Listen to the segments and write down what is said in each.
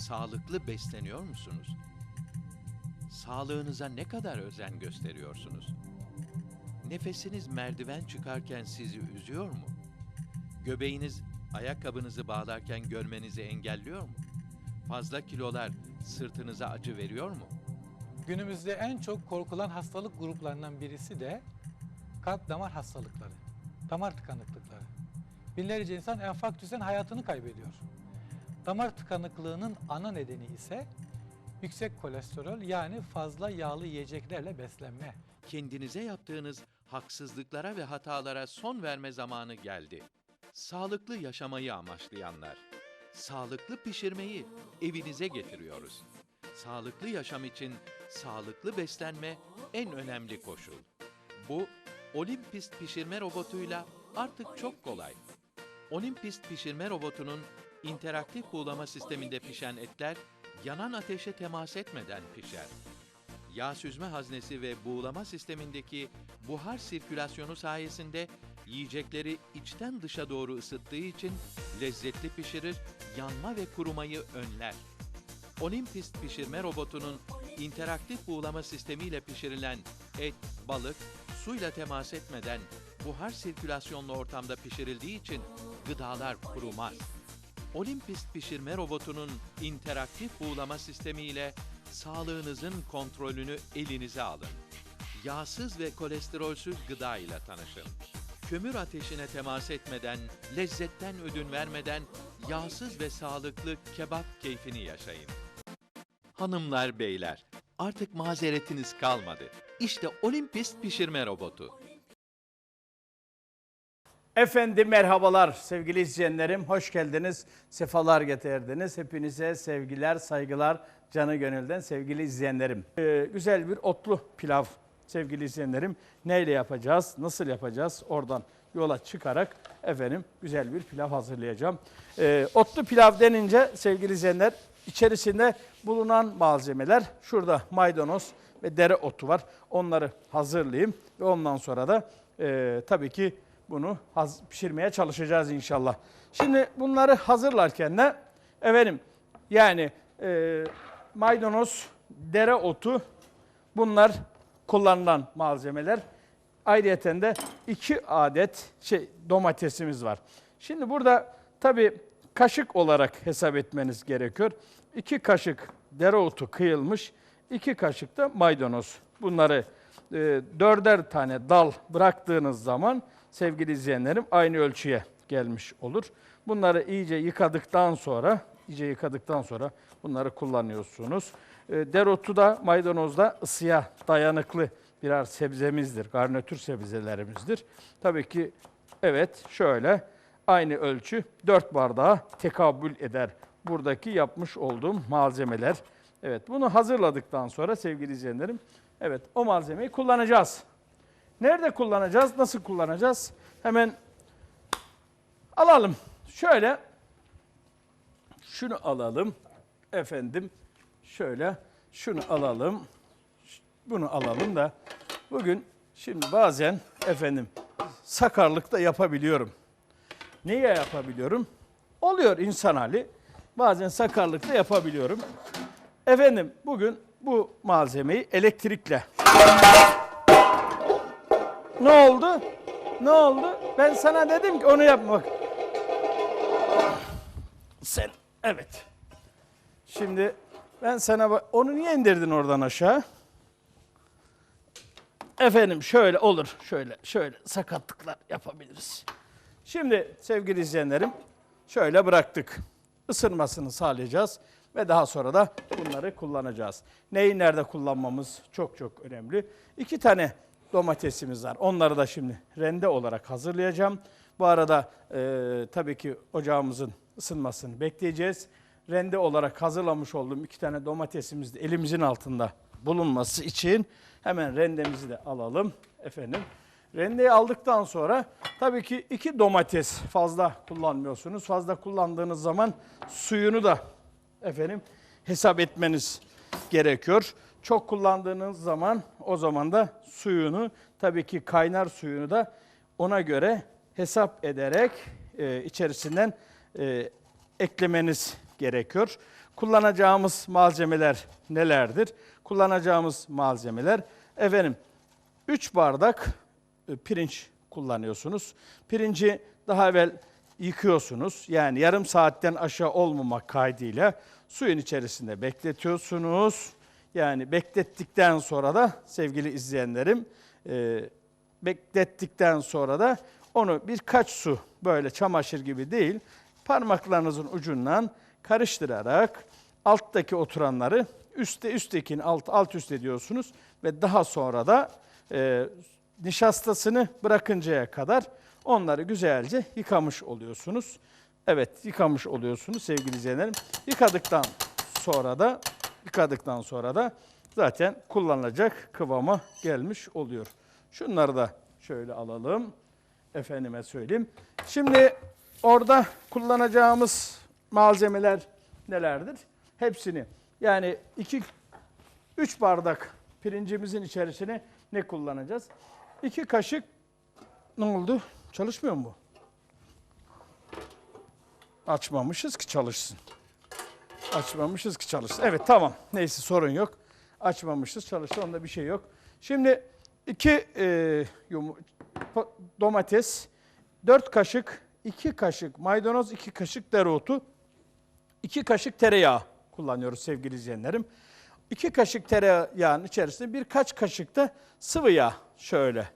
Sağlıklı besleniyor musunuz? Sağlığınıza ne kadar özen gösteriyorsunuz? Nefesiniz merdiven çıkarken sizi üzüyor mu? Göbeğiniz ayakkabınızı bağlarken görmenizi engelliyor mu? Fazla kilolar sırtınıza acı veriyor mu? Günümüzde en çok korkulan hastalık gruplarından birisi de kalp damar hastalıkları, damar tıkanıklıkları. Binlerce insan enfarktüsten hayatını kaybediyor. Damar tıkanıklığının ana nedeni ise yüksek kolesterol yani fazla yağlı yiyeceklerle beslenme. Kendinize yaptığınız haksızlıklara ve hatalara son verme zamanı geldi. Sağlıklı yaşamayı amaçlayanlar. Sağlıklı pişirmeyi evinize getiriyoruz. Sağlıklı yaşam için sağlıklı beslenme en önemli koşul. Bu Olympist pişirme robotuyla artık çok kolay. Olympist pişirme robotunun interaktif buğulama sisteminde pişen etler yanan ateşe temas etmeden pişer. Yağ süzme haznesi ve buğulama sistemindeki buhar sirkülasyonu sayesinde yiyecekleri içten dışa doğru ısıttığı için lezzetli pişirir, yanma ve kurumayı önler. Olympist pişirme robotunun interaktif buğulama sistemiyle pişirilen et, balık, suyla temas etmeden buhar sirkülasyonlu ortamda pişirildiği için gıdalar kurumaz. Olympist pişirme robotunun interaktif buğulama sistemiyle sağlığınızın kontrolünü elinize alın. Yağsız ve kolesterolsüz gıda ile tanışın. Kömür ateşine temas etmeden, lezzetten ödün vermeden yağsız ve sağlıklı kebap keyfini yaşayın. Hanımlar, beyler, artık mazeretiniz kalmadı. İşte Olympist pişirme robotu. Efendim merhabalar sevgili izleyenlerim. Hoş geldiniz. Sefalar getirdiniz. Hepinize sevgiler, saygılar canı gönülden sevgili izleyenlerim. Ee, güzel bir otlu pilav sevgili izleyenlerim. Neyle yapacağız? Nasıl yapacağız? Oradan yola çıkarak efendim güzel bir pilav hazırlayacağım. Ee, otlu pilav denince sevgili izleyenler içerisinde bulunan malzemeler şurada maydanoz ve dereotu var. Onları hazırlayayım ve ondan sonra da e, tabii ki bunu pişirmeye çalışacağız inşallah. Şimdi bunları hazırlarken de efendim yani e, maydanoz, dereotu bunlar kullanılan malzemeler. Ayrıyeten de iki adet şey domatesimiz var. Şimdi burada tabii kaşık olarak hesap etmeniz gerekiyor. İki kaşık dereotu kıyılmış, iki kaşık da maydanoz. Bunları e, dörder tane dal bıraktığınız zaman sevgili izleyenlerim aynı ölçüye gelmiş olur. Bunları iyice yıkadıktan sonra, iyice yıkadıktan sonra bunları kullanıyorsunuz. E, dereotu da maydanoz da ısıya dayanıklı birer sebzemizdir, garnitür sebzelerimizdir. Tabii ki evet şöyle aynı ölçü 4 bardağa tekabül eder. Buradaki yapmış olduğum malzemeler. Evet bunu hazırladıktan sonra sevgili izleyenlerim evet o malzemeyi kullanacağız. Nerede kullanacağız? Nasıl kullanacağız? Hemen alalım. Şöyle şunu alalım. Efendim şöyle şunu alalım. Bunu alalım da bugün şimdi bazen efendim sakarlık da yapabiliyorum. Niye yapabiliyorum? Oluyor insan hali. Bazen sakarlık da yapabiliyorum. Efendim bugün bu malzemeyi elektrikle ne oldu? Ne oldu? Ben sana dedim ki onu yapmak. Sen evet. Şimdi ben sana onu niye indirdin oradan aşağı? Efendim şöyle olur. Şöyle şöyle sakatlıklar yapabiliriz. Şimdi sevgili izleyenlerim şöyle bıraktık. Isınmasını sağlayacağız ve daha sonra da bunları kullanacağız. Neyi nerede kullanmamız çok çok önemli. İki tane domatesimiz var. Onları da şimdi rende olarak hazırlayacağım. Bu arada e, tabii ki ocağımızın ısınmasını bekleyeceğiz. Rende olarak hazırlamış olduğum iki tane domatesimiz de elimizin altında bulunması için hemen rendemizi de alalım efendim. Rendeyi aldıktan sonra tabii ki iki domates fazla kullanmıyorsunuz. Fazla kullandığınız zaman suyunu da efendim hesap etmeniz gerekiyor. Çok kullandığınız zaman o zaman da suyunu tabii ki kaynar suyunu da ona göre hesap ederek e, içerisinden e, eklemeniz gerekiyor. Kullanacağımız malzemeler nelerdir? Kullanacağımız malzemeler efendim 3 bardak e, pirinç kullanıyorsunuz. Pirinci daha evvel yıkıyorsunuz. Yani yarım saatten aşağı olmamak kaydıyla suyun içerisinde bekletiyorsunuz. Yani beklettikten sonra da sevgili izleyenlerim e, beklettikten sonra da onu birkaç su böyle çamaşır gibi değil parmaklarınızın ucundan karıştırarak alttaki oturanları üstte üsttekini alt alt üst ediyorsunuz ve daha sonra da e, nişastasını bırakıncaya kadar onları güzelce yıkamış oluyorsunuz. Evet yıkamış oluyorsunuz sevgili izleyenlerim. Yıkadıktan sonra da yıkadıktan sonra da zaten kullanılacak kıvama gelmiş oluyor. Şunları da şöyle alalım. Efendime söyleyeyim. Şimdi orada kullanacağımız malzemeler nelerdir? Hepsini yani iki, üç bardak pirincimizin içerisine ne kullanacağız? İki kaşık ne oldu? Çalışmıyor mu bu? Açmamışız ki çalışsın. Açmamışız ki çalışsın. Evet tamam. Neyse sorun yok. Açmamışız çalıştı. Onda bir şey yok. Şimdi iki e, domates, dört kaşık, iki kaşık maydanoz, iki kaşık dereotu, iki kaşık tereyağı kullanıyoruz sevgili izleyenlerim. İki kaşık tereyağının içerisinde birkaç kaşık da sıvı yağ şöyle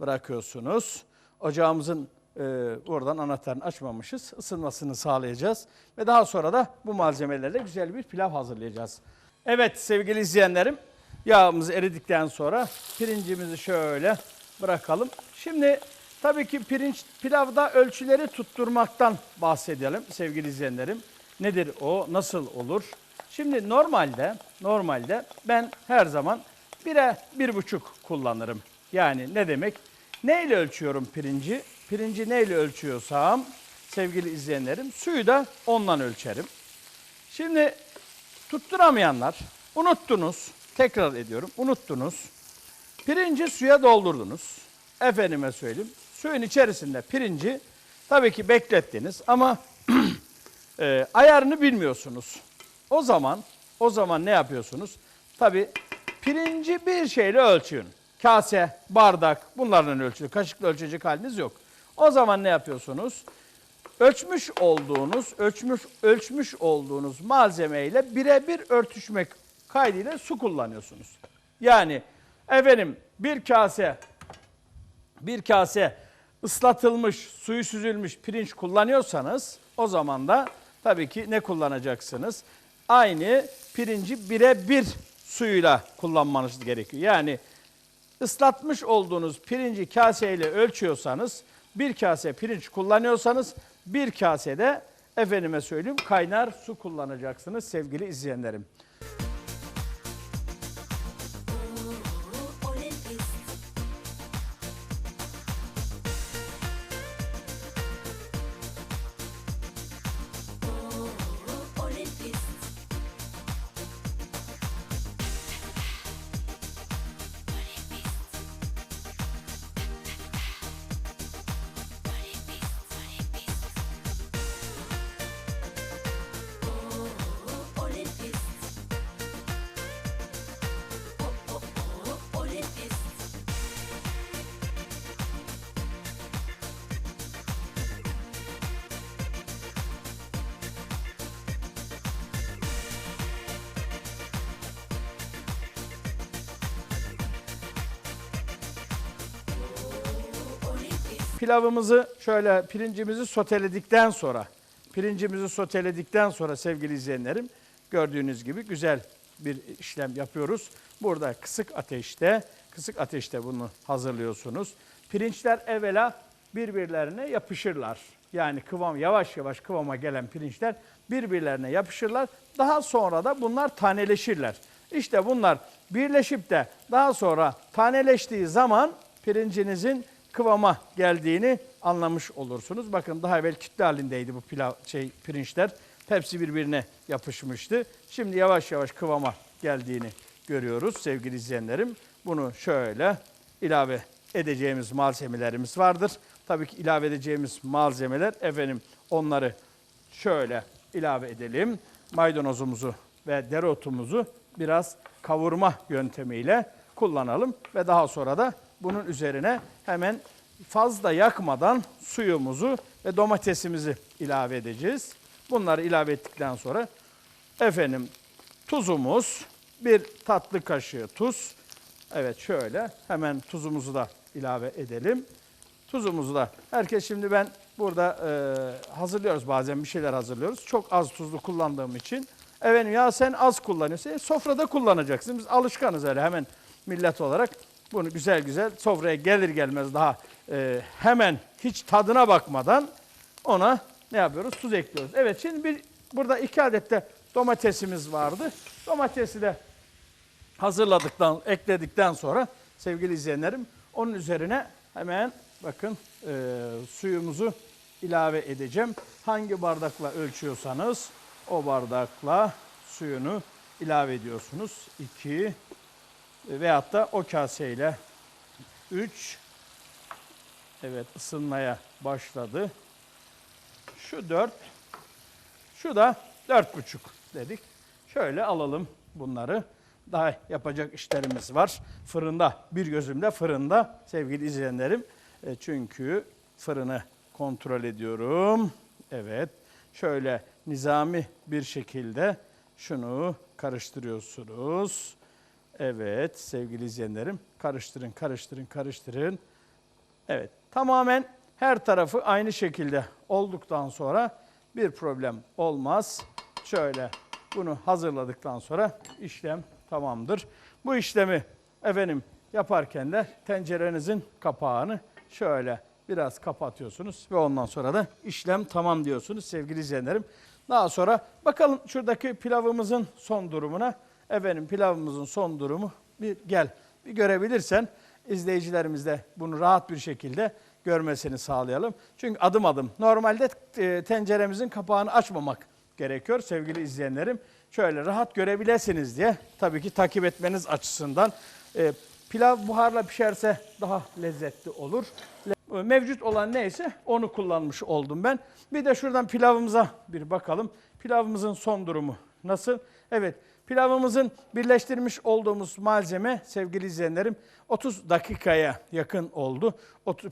bırakıyorsunuz. Ocağımızın e, oradan anahtarını açmamışız. Isınmasını sağlayacağız. Ve daha sonra da bu malzemelerle güzel bir pilav hazırlayacağız. Evet sevgili izleyenlerim yağımız eridikten sonra pirincimizi şöyle bırakalım. Şimdi tabii ki pirinç pilavda ölçüleri tutturmaktan bahsedelim sevgili izleyenlerim. Nedir o? Nasıl olur? Şimdi normalde normalde ben her zaman bire bir buçuk kullanırım. Yani ne demek? Neyle ölçüyorum pirinci? Pirinci neyle ölçüyorsam sevgili izleyenlerim suyu da ondan ölçerim. Şimdi tutturamayanlar unuttunuz. Tekrar ediyorum unuttunuz. Pirinci suya doldurdunuz. Efendime söyleyeyim. Suyun içerisinde pirinci tabii ki beklettiniz ama e, ayarını bilmiyorsunuz. O zaman o zaman ne yapıyorsunuz? Tabii pirinci bir şeyle ölçün. Kase, bardak bunlarla ölçülür. Kaşıkla ölçecek haliniz yok. O zaman ne yapıyorsunuz? Ölçmüş olduğunuz, ölçmüş ölçmüş olduğunuz malzemeyle birebir örtüşmek kaydıyla su kullanıyorsunuz. Yani efendim bir kase bir kase ıslatılmış, suyu süzülmüş pirinç kullanıyorsanız o zaman da tabii ki ne kullanacaksınız? Aynı pirinci birebir suyuyla kullanmanız gerekiyor. Yani ıslatmış olduğunuz pirinci kaseyle ölçüyorsanız, bir kase pirinç kullanıyorsanız bir kasede efendime söyleyeyim kaynar su kullanacaksınız sevgili izleyenlerim. Pilavımızı şöyle pirincimizi soteledikten sonra, pirincimizi soteledikten sonra sevgili izleyenlerim gördüğünüz gibi güzel bir işlem yapıyoruz. Burada kısık ateşte, kısık ateşte bunu hazırlıyorsunuz. Pirinçler evvela birbirlerine yapışırlar. Yani kıvam yavaş yavaş kıvama gelen pirinçler birbirlerine yapışırlar. Daha sonra da bunlar taneleşirler. İşte bunlar birleşip de daha sonra taneleştiği zaman pirincinizin kıvama geldiğini anlamış olursunuz. Bakın daha evvel kütle halindeydi bu pilav şey pirinçler. Hepsi birbirine yapışmıştı. Şimdi yavaş yavaş kıvama geldiğini görüyoruz sevgili izleyenlerim. Bunu şöyle ilave edeceğimiz malzemelerimiz vardır. Tabii ki ilave edeceğimiz malzemeler efendim onları şöyle ilave edelim. Maydanozumuzu ve dereotumuzu biraz kavurma yöntemiyle kullanalım ve daha sonra da bunun üzerine hemen fazla yakmadan suyumuzu ve domatesimizi ilave edeceğiz. Bunları ilave ettikten sonra efendim tuzumuz, bir tatlı kaşığı tuz. Evet şöyle hemen tuzumuzu da ilave edelim. Tuzumuzu da herkes şimdi ben burada e, hazırlıyoruz bazen bir şeyler hazırlıyoruz. Çok az tuzlu kullandığım için. Efendim ya sen az kullanıyorsun. E, sofrada kullanacaksın. Biz alışkanız öyle hemen millet olarak. Bunu güzel güzel sofraya gelir gelmez daha e, hemen hiç tadına bakmadan ona ne yapıyoruz? Tuz ekliyoruz. Evet şimdi bir burada iki adet de domatesimiz vardı. Domatesi de hazırladıktan, ekledikten sonra sevgili izleyenlerim onun üzerine hemen bakın e, suyumuzu ilave edeceğim. Hangi bardakla ölçüyorsanız o bardakla suyunu ilave ediyorsunuz. 2 veyahut da o kaseyle 3 Evet ısınmaya başladı. Şu 4 şu da dört buçuk dedik. Şöyle alalım bunları. Daha yapacak işlerimiz var. Fırında, bir gözümde fırında sevgili izleyenlerim. E, çünkü fırını kontrol ediyorum. Evet. Şöyle nizami bir şekilde şunu karıştırıyorsunuz. Evet sevgili izleyenlerim. Karıştırın, karıştırın, karıştırın. Evet, tamamen her tarafı aynı şekilde olduktan sonra bir problem olmaz. Şöyle bunu hazırladıktan sonra işlem tamamdır. Bu işlemi efendim yaparken de tencerenizin kapağını şöyle biraz kapatıyorsunuz ve ondan sonra da işlem tamam diyorsunuz sevgili izleyenlerim. Daha sonra bakalım şuradaki pilavımızın son durumuna. Efendim pilavımızın son durumu bir gel bir görebilirsen izleyicilerimiz de bunu rahat bir şekilde görmesini sağlayalım. Çünkü adım adım normalde e, tenceremizin kapağını açmamak gerekiyor sevgili izleyenlerim. Şöyle rahat görebilirsiniz diye tabii ki takip etmeniz açısından e, pilav buharla pişerse daha lezzetli olur. Mevcut olan neyse onu kullanmış oldum ben. Bir de şuradan pilavımıza bir bakalım. Pilavımızın son durumu nasıl? Evet pilavımızın birleştirmiş olduğumuz malzeme sevgili izleyenlerim 30 dakikaya yakın oldu.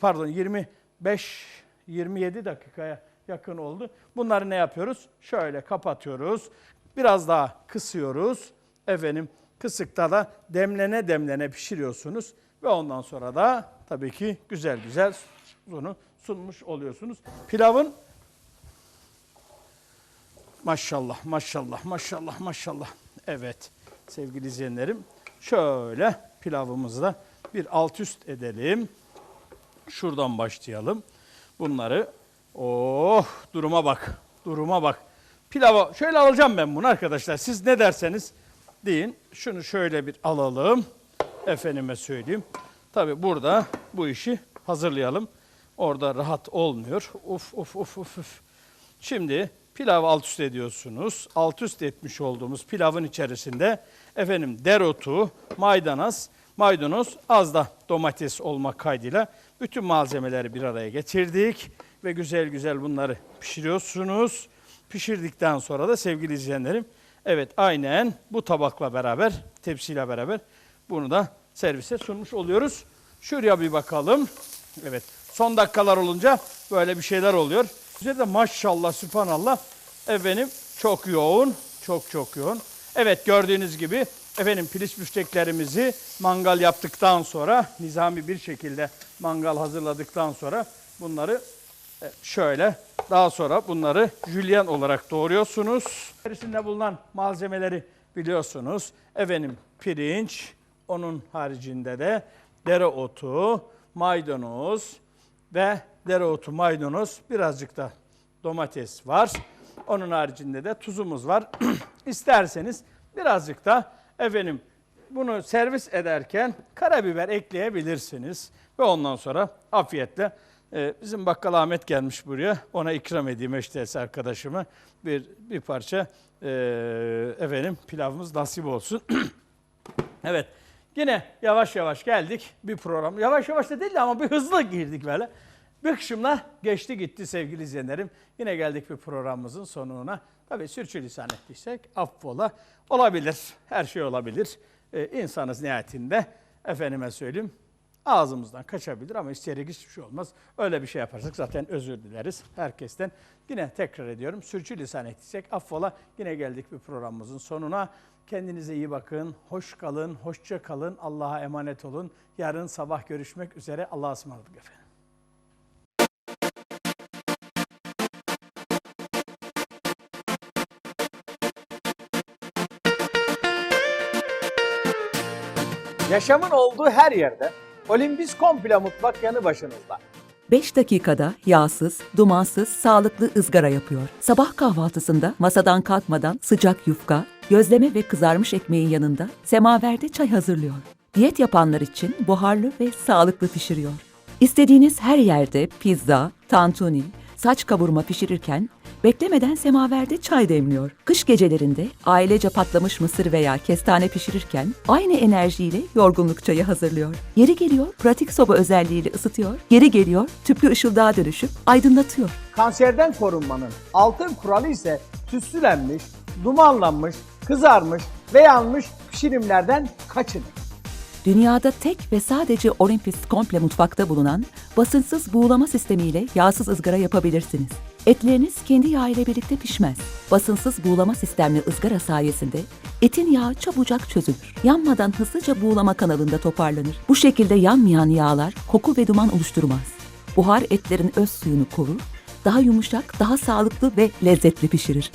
Pardon 25 27 dakikaya yakın oldu. Bunları ne yapıyoruz? Şöyle kapatıyoruz. Biraz daha kısıyoruz. Efendim kısıkta da demlene demlene pişiriyorsunuz ve ondan sonra da tabii ki güzel güzel bunu sunmuş oluyorsunuz. Pilavın maşallah maşallah maşallah maşallah. Evet sevgili izleyenlerim şöyle pilavımızı da bir alt üst edelim. Şuradan başlayalım. Bunları oh duruma bak. Duruma bak. Pilava şöyle alacağım ben bunu arkadaşlar. Siz ne derseniz deyin. Şunu şöyle bir alalım. Efendime söyleyeyim. Tabi burada bu işi hazırlayalım. Orada rahat olmuyor. Uf uf uf uf uf. Şimdi pilav alt üst ediyorsunuz. Alt üst etmiş olduğumuz pilavın içerisinde efendim dereotu, maydanoz, maydanoz, az da domates olmak kaydıyla bütün malzemeleri bir araya getirdik ve güzel güzel bunları pişiriyorsunuz. Pişirdikten sonra da sevgili izleyenlerim, evet aynen bu tabakla beraber, tepsiyle beraber bunu da servise sunmuş oluyoruz. Şuraya bir bakalım. Evet, son dakikalar olunca böyle bir şeyler oluyor. Üzerinde maşallah, sübhanallah efendim çok yoğun, çok çok yoğun. Evet gördüğünüz gibi efendim piliç büfteklerimizi mangal yaptıktan sonra nizami bir şekilde mangal hazırladıktan sonra bunları e, şöyle daha sonra bunları jülyen olarak doğruyorsunuz. İçerisinde bulunan malzemeleri biliyorsunuz. Efendim pirinç, onun haricinde de dereotu, maydanoz ve dereotu, maydanoz, birazcık da domates var. Onun haricinde de tuzumuz var. İsterseniz birazcık da efendim bunu servis ederken karabiber ekleyebilirsiniz. Ve ondan sonra afiyetle e, bizim bakkal Ahmet gelmiş buraya. Ona ikram edeyim eşteyse arkadaşıma bir bir parça e, efendim pilavımız nasip olsun. evet. Yine yavaş yavaş geldik bir program. Yavaş yavaş da değil de ama bir hızlı girdik böyle. Bir kışımla geçti gitti sevgili izleyenlerim. Yine geldik bir programımızın sonuna. Tabii sürçülisan ettiysek affola. Olabilir. Her şey olabilir. Ee, insanız nihayetinde. Efendime söyleyeyim. Ağzımızdan kaçabilir ama isteyerek hiçbir şey olmaz. Öyle bir şey yaparsak zaten özür dileriz herkesten. Yine tekrar ediyorum. Sürçülisan ettiysek affola. Yine geldik bir programımızın sonuna. Kendinize iyi bakın. Hoş kalın. Hoşça kalın. Allah'a emanet olun. Yarın sabah görüşmek üzere. Allah'a ısmarladık efendim. Yaşamın olduğu her yerde Olimpis Komple Mutfak yanı başınızda. 5 dakikada yağsız, dumansız, sağlıklı ızgara yapıyor. Sabah kahvaltısında masadan kalkmadan sıcak yufka, gözleme ve kızarmış ekmeğin yanında semaverde çay hazırlıyor. Diyet yapanlar için buharlı ve sağlıklı pişiriyor. İstediğiniz her yerde pizza, tantuni, saç kavurma pişirirken beklemeden semaverde çay demliyor. Kış gecelerinde ailece patlamış mısır veya kestane pişirirken aynı enerjiyle yorgunluk çayı hazırlıyor. Yeri geliyor pratik soba özelliğiyle ısıtıyor, yeri geliyor tüplü ışıldığa dönüşüp aydınlatıyor. Kanserden korunmanın altın kuralı ise tütsülenmiş, dumanlanmış, kızarmış ve yanmış pişirimlerden kaçının. Dünyada tek ve sadece Olympus komple mutfakta bulunan basınçsız buğulama sistemiyle yağsız ızgara yapabilirsiniz. Etleriniz kendi yağ ile birlikte pişmez. Basınçsız buğulama sistemli ızgara sayesinde etin yağı çabucak çözülür. Yanmadan hızlıca buğulama kanalında toparlanır. Bu şekilde yanmayan yağlar koku ve duman oluşturmaz. Buhar etlerin öz suyunu korur, daha yumuşak, daha sağlıklı ve lezzetli pişirir.